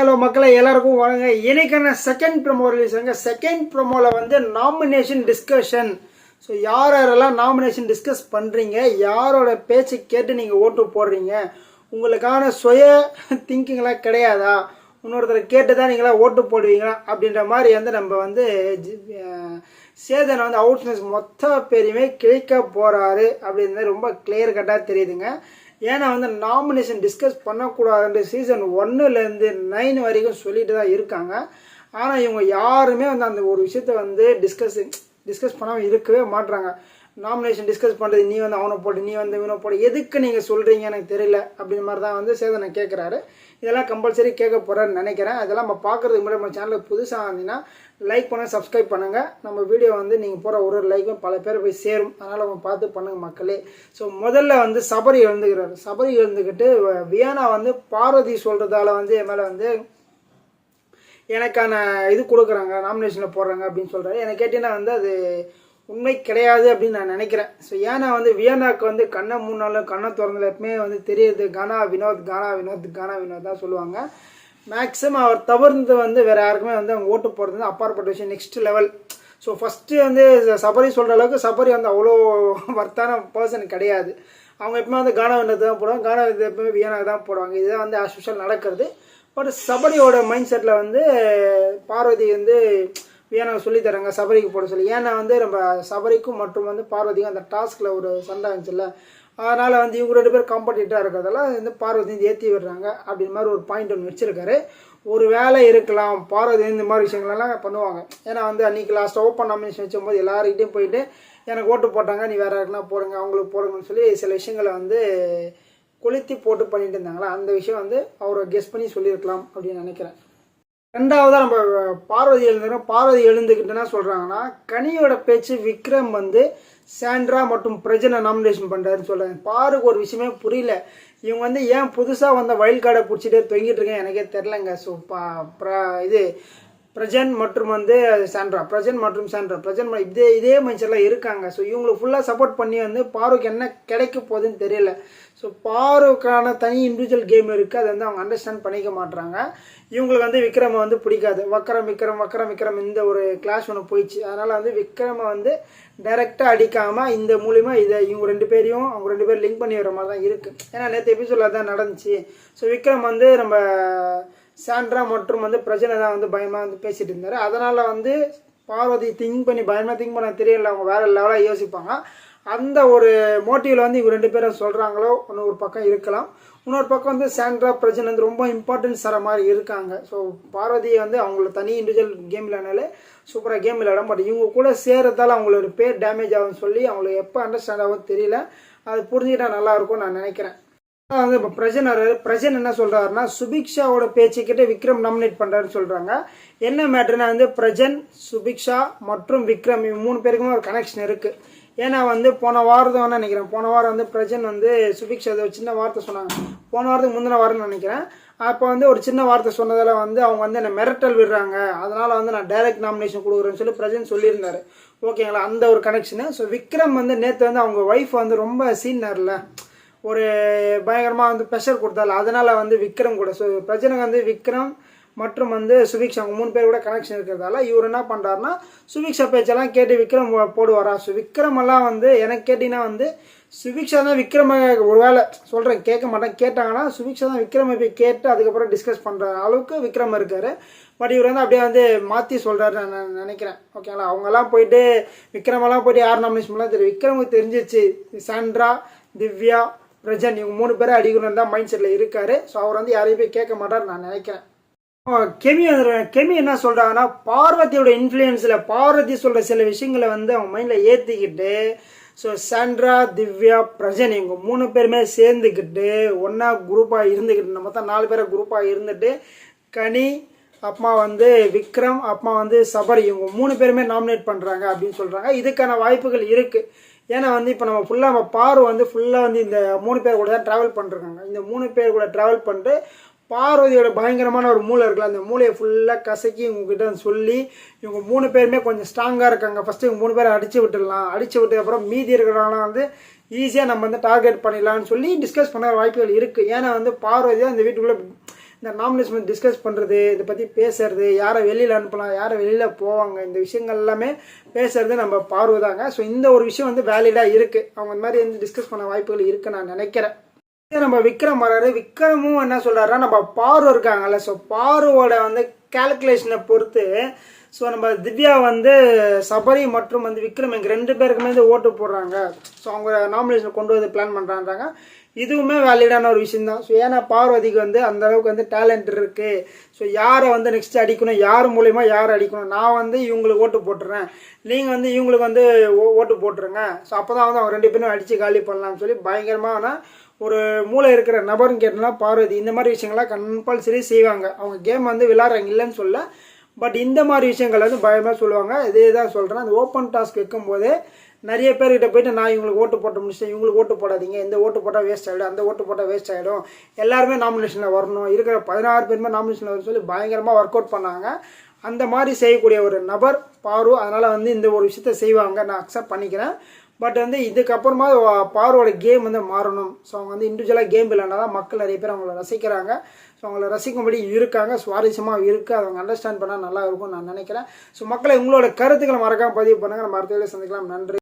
Hello மக்களை எல்லாருக்கும் வாங்க இன்னைக்கான செகண்ட் ப்ரொமோ ரிலீஸ் செகண்ட் ப்ரொமோவில் வந்து நாமினேஷன் டிஸ்கஷன் ஸோ யார் யாரெல்லாம் நாமினேஷன் டிஸ்கஸ் பண்ணுறீங்க யாரோட பேச்சு கேட்டு நீங்கள் ஓட்டு போடுறீங்க உங்களுக்கான சுய திங்கிங்லாம் கிடையாதா? இன்னொருத்தர் கேட்டு தான் நீங்களாம் ஓட்டு போடுவீங்களா? அப்படின்ற மாதிரி வந்து நம்ம வந்து ஜி- சேதனை வந்து அவுட்னஸ் மொத்த பேரையுமே கிழிக்க போகிறாரு அப்படின்றது ரொம்ப கிளியர் கட்டாக தெரியுதுங்க. ஏன்னா வந்து நாமினேஷன் டிஸ்கஸ் பண்ணக்கூடாதுன்ற சீசன் ஒன்னுலேருந்து நைன் வரைக்கும் சொல்லிட்டு தான் இருக்காங்க. ஆனால் இவங்க யாருமே வந்து அந்த ஒரு விஷயத்த வந்து டிஸ்கஸ் டிஸ்கஸ் பண்ணாமல் இருக்கவே மாட்டுறாங்க நாமினேஷன் டிஸ்கஸ் பண்ணுறது நீ வந்து அவனை போடு நீ வந்து இவனை போடு எதுக்கு நீங்கள் சொல்கிறீங்க எனக்கு தெரியல அப்படின்ற மாதிரி தான் வந்து சேதனை கேட்குறாரு இதெல்லாம் கம்பல்சரி கேட்க போகிறேன்னு நினைக்கிறேன். அதெல்லாம் நம்ம பார்க்குறதுக்கு முன்னாடி நம்ம சேனலுக்கு புதுசாக இருந்தீங்கன்னா லைக் பண்ண சப்ஸ்கிரைப் பண்ணுங்கள் நம்ம வீடியோ வந்து நீங்கள் போகிற ஒரு ஒரு லைக்கும் பல பேர் போய் சேரும். அதனால் அவங்க பார்த்து பண்ணுங்கள் மக்களே. ஸோ முதல்ல வந்து சபரி எழுந்துக்கிறாரு. சபரி எழுந்துக்கிட்டு வியானா வந்து பார்வதி சொல்கிறதால வந்து என் மேலே வந்து எனக்கான இது கொடுக்குறாங்க நாமினேஷனில் போடுறாங்க அப்படின்னு சொல்கிறாரு என்னை கேட்டீங்கன்னா வந்து அது உண்மை கிடையாது அப்படின்னு நான் நினைக்கிறேன். ஸோ ஏன்னா வந்து வியன்னாக்கு வந்து கண்ணை மூணு நாளும் கண்ணை திறந்தல எப்பவுமே வந்து தெரியுது கானா வினோத் கானா வினோத் கானா வினோத் தான் சொல்லுவாங்க. மேக்ஸிமம் அவர் தவிர்த்து வந்து வேறு யாருக்குமே வந்து அவங்க ஓட்டு போடுறது வந்து அப்பாற்பட்ட விஷயம் நெக்ஸ்ட் லெவல் ஸோ ஃபஸ்ட்டு வந்து சபரி சொல்கிற அளவுக்கு சபரி வந்து அவ்வளோ வர்த்தான பர்சன் கிடையாது. அவங்க எப்பவுமே வந்து கானா வினோத் தான் போடுவாங்க கானா வினோத் எப்பவுமே வியனாக்கு தான் போடுவாங்க. இதுதான் வந்து ஆஸ் யூஷுவல் நடக்கிறது. பட் சபரியோட மைண்ட் செட்டில் வந்து பார்வதி வந்து வியானாவை சொல்லி தராங்க சபரிக்கு போட சொல்லி. ஏன்னா வந்து நம்ம சபரிக்கும் மற்றும் வந்து பார்வதிக்கும் அந்த டாஸ்கில் ஒரு சண்டை இருந்துச்சுல்ல அதனால் வந்து இவங்க ரெண்டு பேரும் காம்படிட்டாக இருக்கிறதால வந்து பார்வதி வந்து ஏற்றி விடுறாங்க அப்படின்னு மாதிரி ஒரு பாயிண்ட் ஒன்று வச்சுருக்காரு. ஒரு வேலை இருக்கலாம். பார்வதி இந்த மாதிரி விஷயங்களெல்லாம் பண்ணுவாங்க. ஏன்னா வந்து அன்றைக்கி லாஸ்ட் ஓப்பன் நாமினேஷன் வச்சும்போது எல்லாருக்கிட்டையும் போயிட்டு எனக்கு ஓட்டு போட்டாங்க நீ வேறு யாருக்குன்னா போடுங்க அவங்களுக்கு போடுங்கன்னு சொல்லி சில விஷயங்களை வந்து கொளுத்தி போட்டு பண்ணிட்டு இருந்தாங்களா? அந்த விஷயம் வந்து அவரை கெஸ் பண்ணி சொல்லியிருக்கலாம் அப்படின்னு நினைக்கிறேன். ரெண்டாவதாக நம்ம பார்வதி எழுந்துக்கிறோம் பார்வதி எழுந்துக்கிட்டு என்ன சொல்கிறாங்கன்னா கனியோட பேச்சு விக்ரம் வந்து சாண்ட்ரா மற்றும் பிரஜனை நாமினேஷன் பண்ணுறாருன்னு சொல்கிறாங்க பாருக்கு ஒரு விஷயமே புரியல. இவங்க வந்து ஏன் புதுசாக வந்த வயல் கார்டை பிடிச்சிட்டே தொங்கிட்டு இருக்கேன் எனக்கே தெரிலங்க ஸோ பா இது பிரஜன் மற்றும் வந்து சாண்ட்ரா. பிரஜன் மற்றும் சாண்ட்ரா. பிரஜன் இதே இதே மனுஷர்லாம் இருக்காங்க. ஸோ இவங்களுக்கு ஃபுல்லாக சப்போர்ட் பண்ணி வந்து பாருக்கு என்ன கிடைக்க போகுதுன்னு தெரியல. ஸோ பாருக்கான தனி இண்டிவிஜுவல் கேம் இருக்குது அதை வந்து அவங்க அண்டர்ஸ்டாண்ட் பண்ணிக்க மாட்டுறாங்க இவங்களுக்கு வந்து விக்ரமை வந்து பிடிக்காது. வக்கரம் விக்ரம் வக்கரம் விக்ரம் இந்த ஒரு கிளாஸ் ஒன்று போயிடுச்சு. அதனால் வந்து விக்ரமை வந்து டைரெக்டாக அடிக்காமல் இந்த மூலிமா இதை இவங்க ரெண்டு பேரையும் அவங்க ரெண்டு பேரும் லிங்க் பண்ணி வர மாதிரி தான் இருக்குது ஏன்னா நேற்று எபிசோடில் தான் நடந்துச்சு. ஸோ விக்ரம் வந்து நம்ம சாண்ட்ரா மற்றும் வந்து பிரச்சனை தான் வந்து பயமாக வந்து பேசிட்டு இருந்தார். அதனால் வந்து பார்வதி திங்க் பண்ணி பயமாக திங்க் பண்ண தெரியல. அவங்க வேறு லெவலாக யோசிப்பாங்க. அந்த ஒரு மோட்டிவில் வந்து இவங்க ரெண்டு பேரும் சொல்கிறாங்களோ ஒன்று ஒரு பக்கம் இருக்கலாம். இன்னொரு பக்கம் வந்து சாண்ட்ரா பிரச்சனை வந்து ரொம்ப இம்பார்ட்டன்ஸ் தர மாதிரி இருக்காங்க. ஸோ பார்வதியை வந்து அவங்கள தனி இண்டிவிஜுவல் கேம் விளையாடனாலே சூப்பராக கேம் விளையாட பட் இவங்க கூட சேர்றதால அவங்களோட பேர் டேமேஜ் ஆகும்னு சொல்லி அவங்களுக்கு எப்போ அண்டர்ஸ்டாண்ட் ஆகும் தெரியல. அது புரிஞ்சுக்கிட்டா நல்லா இருக்கும்னு நான் நினைக்கிறேன். வந்து இப்போ பிரஜன் வர்றாரு. பிரஜன் என்ன சொல்கிறாருன்னா சுபிக்ஷாவோட பேச்சுக்கிட்ட விக்ரம் நாமினேட் பண்ணுறாருன்னு சொல்கிறாங்க என்ன மேட்ருனா வந்து பிரஜன் சுபிக்ஷா மற்றும் விக்ரம் இவங்க மூணு பேருக்குமே ஒரு கனெக்ஷன் இருக்குது ஏன்னா வந்து போன வாரம் நினைக்கிறேன். போன வாரம் வந்து பிரஜன் வந்து சுபிக்ஷா ஏதோ ஒரு சின்ன வார்த்தை சொன்னாங்க. போன வாரத்துக்கு முந்தின வாரம்னு நினைக்கிறேன். அப்போ வந்து ஒரு சின்ன வார்த்தை சொன்னதில் வந்து அவங்க வந்து என்னை மிரட்டல் விடுறாங்க. அதனால் வந்து நான் டைரக்ட் நாமினேஷன் கொடுக்குறேன்னு சொல்லி பிரஜன் சொல்லியிருந்தாரு. ஓகேங்களா? அந்த ஒரு கனெக்ஷனு ஸோ விக்ரம் வந்து நேற்று வந்து அவங்க ஒய்ஃப் வந்து ரொம்ப சீனர்ல ஒரு பயங்கரமாக வந்து ப்ரெஷர் கொடுத்தால அதனால் வந்து விக்ரம் கூட. ஸோ பிரச்சனைக்கு வந்து விக்ரம் மற்றும் வந்து சுபிக்ஷா அவங்க மூணு பேர் கூட கனெக்ஷன் இருக்கிறதால இவர் என்ன பண்ணுறாருனா சுபிக்ஷா பேச்செல்லாம் கேட்டு விக்ரம் போடுவாரா? ஸோ விக்ரமெல்லாம் வந்து எனக்கு கேட்டிங்கன்னா வந்து சுபிக்ஷா தான் விக்ரம ஒருவேளை சொல்கிறேன் கேட்க மாட்டேன். கேட்டாங்கன்னா சுபிக்ஷா தான் விக்ரம போய் கேட்டு அதுக்கப்புறம் டிஸ்கஸ் பண்ணுற அளவுக்கு விக்ரம் இருக்கார். பட் இவர் வந்து அப்படியே வந்து மாற்றி சொல்கிறாரு நான் நான் நினைக்கிறேன். ஓகேங்களா அவங்கெல்லாம் போயிட்டு விக்ரமெல்லாம் போயிட்டு யார் நாமினேஷன் பண்ணலாம் தெரியும் விக்ரமுக்கு தெரிஞ்சிச்சு சாண்ட்ரா திவ்யா பிரஜன் இவங்க மூணு பேரும் அடிக்கணும் தான் மைண்ட் செட்டில் இருக்காரு. ஸோ அவர் வந்து யாரையும் போய் கேட்க மாட்டார் நான் நினைக்கிறேன். கெமி கெமி என்ன சொல்கிறாங்கன்னா பார்வதியோட இன்ஃப்ளூயன்ஸில் பார்வதி சொல்கிற சில விஷயங்களை வந்து அவங்க மைண்டில் ஏற்றிக்கிட்டு ஸோ சாண்ட்ரா திவ்யா பிரஜன் இவங்க மூணு பேருமே சேர்ந்துக்கிட்டு ஒன்றா குரூப்பாக இருந்துக்கிட்டு நம்ம தான் நாலு பேரை குரூப்பாக இருந்துட்டு கனி அப்புறமா வந்து விக்ரம் அப்புறமா வந்து சபரி இவங்க மூணு பேருமே நாமினேட் பண்ணுறாங்க அப்படின்னு சொல்கிறாங்க இதுக்கான வாய்ப்புகள் இருக்குது ஏன்னா வந்து இப்போ நம்ம ஃபுல்லாக நம்ம பாரு வந்து ஃபுல்லாக வந்து இந்த மூணு பேர் கூட தான் ட்ராவல் பண்ணிருக்காங்க இந்த மூணு பேர் கூட ட்ராவல் பண்ணிட்டு பார்வதியோட பயங்கரமான ஒரு மூளை இருக்குல்ல அந்த மூளையை ஃபுல்லாக கசக்கி இவங்ககிட்ட சொல்லி இவங்க மூணு பேருமே கொஞ்சம் ஸ்ட்ராங்காக இருக்காங்க. ஃபஸ்ட்டு இவங்க மூணு பேரை அடித்து விட்டுடலாம். அடித்து விட்டதுக்கப்புறம் மீதி இருக்கிறவங்களாம் வந்து ஈஸியாக நம்ம வந்து டார்கெட் பண்ணிடலாம்னு சொல்லி டிஸ்கஸ் பண்ண வாய்ப்புகள் இருக்குது ஏன்னா வந்து பார்வதி அந்த இந்த வீட்டுக்குள்ளே இந்த நாமினேஷன் டிஸ்கஸ் பண்ணுறது இதை பற்றி பேசுறது யாரை வெளியில் அனுப்பலாம் யாரை வெளியில் போவாங்க இந்த விஷயங்கள் எல்லாமே பேசுறது நம்ம பார்வை தாங்க. ஸோ இந்த ஒரு விஷயம் வந்து வேலிடாக இருக்குது அவங்க இந்த மாதிரி வந்து டிஸ்கஸ் பண்ண வாய்ப்புகள் இருக்குது நான் நினைக்கிறேன். இதே நம்ம விக்ரம் வராரு விக்ரமும் என்ன சொல்கிறாருன்னா நம்ம பாரு இருக்காங்கல்ல. ஸோ பாருவோட வந்து கால்குலேஷனை பொறுத்து ஸோ நம்ம திவ்யா வந்து சபரி மற்றும் வந்து விக்ரம் எங்கள் ரெண்டு பேருக்குமே வந்து ஓட்டு போடுறாங்க. ஸோ அவங்க நாமினேஷன் கொண்டு வந்து பிளான் பண்ணுறாங்க இதுவுமே வேலிடான ஒரு விஷயந்தான் ஸோ ஏன்னா பார்வதிக்கு வந்து அந்த அளவுக்கு வந்து டேலண்ட் இருக்குது ஸோ யாரை வந்து நெக்ஸ்ட் அடிக்கணும் யார் மூலிமா யார் அடிக்கணும்? நான் வந்து இவங்களுக்கு ஓட்டு போட்டுறேன். நீங்கள் வந்து இவங்களுக்கு வந்து ஓ- ஓட்டு போட்டுருங்க. ஸோ அப்போ தான் வந்து அவங்க ரெண்டு பேரும் அடித்து காலி பண்ணலாம்னு சொல்லி பயங்கரமாக ஒரு மூளை இருக்கிற நபர்னு கேட்டோம்னா பார்வதி இந்த மாதிரி விஷயங்கள்லாம் கம்பல்சரி செய்வாங்க. அவங்க கேம் வந்து விளாட்றாங்க இல்லைன்னு சொல்ல பட் இந்த மாதிரி விஷயங்கள் வந்து பயமாக சொல்லுவாங்க. இதே தான் சொல்கிறேன் அந்த ஓப்பன் டாஸ்க் வைக்கும்போது நிறைய பேர்கிட்ட போயிட்டு நான் இவங்களுக்கு ஓட்டு போட்டு முடிச்சிட்டேன். இவங்களுக்கு ஓட்டு போடாதீங்க. இந்த ஓட்டு போட்டால் வேஸ்ட் ஆகிடும் அந்த ஓட்டு போட்டால் வேஸ்ட் ஆகிடும் எல்லாருமே நாமினேஷனில் வரணும். இருக்கிற பதினாறு பேருமே நாமினேஷனில் வர சொல்லி பயங்கரமாக ஒர்க் அவுட் பண்ணாங்க. அந்த மாதிரி செய்யக்கூடிய ஒரு நபர் பாரு அதனால் வந்து இந்த ஒரு விஷயத்த செய்வாங்க. நான் அக்செப்ட் பண்ணிக்கிறேன். பட் வந்து இதுக்கப்புறமா பாரோட கேம் வந்து மாறணும். ஸோ அவங்க வந்து இண்டிவிஜுவலாக கேம் விளையாண்டா தான் மக்கள் நிறைய பேர் அவங்கள ரசிக்கிறாங்க. ஸோ அவங்கள ரசிக்கும்படி இருக்காங்க. சுவாரஸ்யமாக இருக்குது அதை அவங்க அண்டர்ஸ்டாண்ட் பண்ணால் நல்லா இருக்கும்னு நான் நினைக்கிறேன். ஸோ மக்களை உங்களோட கருத்துக்களை மறக்காமல் பதிவு பண்ணுங்கள் நம்ம அடுத்த சந்திக்கலாம். நன்றி.